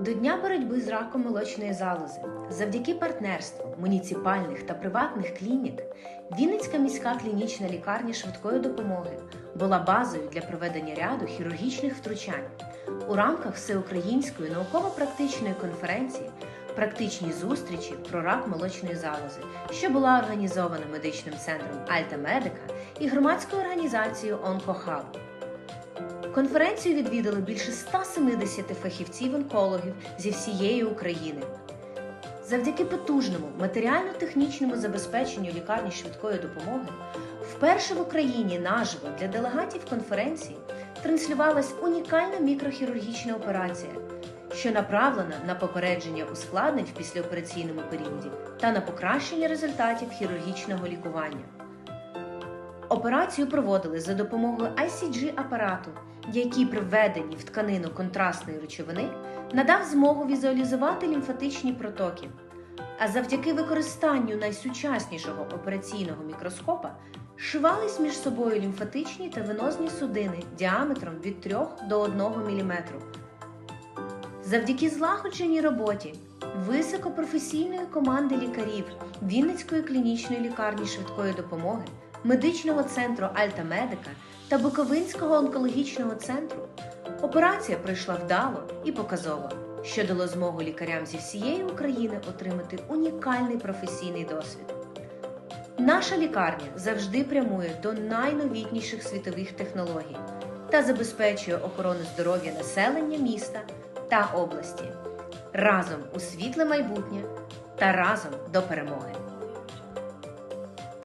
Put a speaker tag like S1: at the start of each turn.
S1: До дня боротьби з раком молочної залози завдяки партнерству муніципальних та приватних клінік Вінницька міська клінічна лікарня швидкої допомоги була базою для проведення ряду хірургічних втручань у рамках всеукраїнської науково-практичної конференції Практичні зустрічі про рак молочної залози, що була організована медичним центром Альта Медика і громадською організацією Онкохаб. Конференцію відвідали більше 170 фахівців-онкологів зі всієї України. Завдяки потужному матеріально-технічному забезпеченню лікарні швидкої допомоги вперше в Україні наживо для делегатів конференції транслювалась унікальна мікрохірургічна операція, що направлена на попередження ускладнень в післяопераційному періоді та на покращення результатів хірургічного лікування. Операцію проводили за допомогою ICG-апарату, який при введенні в тканину контрастної речовини надав змогу візуалізувати лімфатичні протоки. А завдяки використанню найсучаснішого операційного мікроскопа шивались між собою лімфатичні та венозні судини діаметром від 3 до 1 мм. Завдяки злагодженій роботі високопрофесійної команди лікарів Вінницької клінічної лікарні швидкої допомоги, медичного центру Альта Медика та Буковинського онкологічного центру операція пройшла вдало і показово, що дало змогу лікарям зі всієї України отримати унікальний професійний досвід. Наша лікарня завжди прямує до найновітніших світових технологій та забезпечує охорону здоров'я населення міста та області разом у світле майбутнє та разом до перемоги.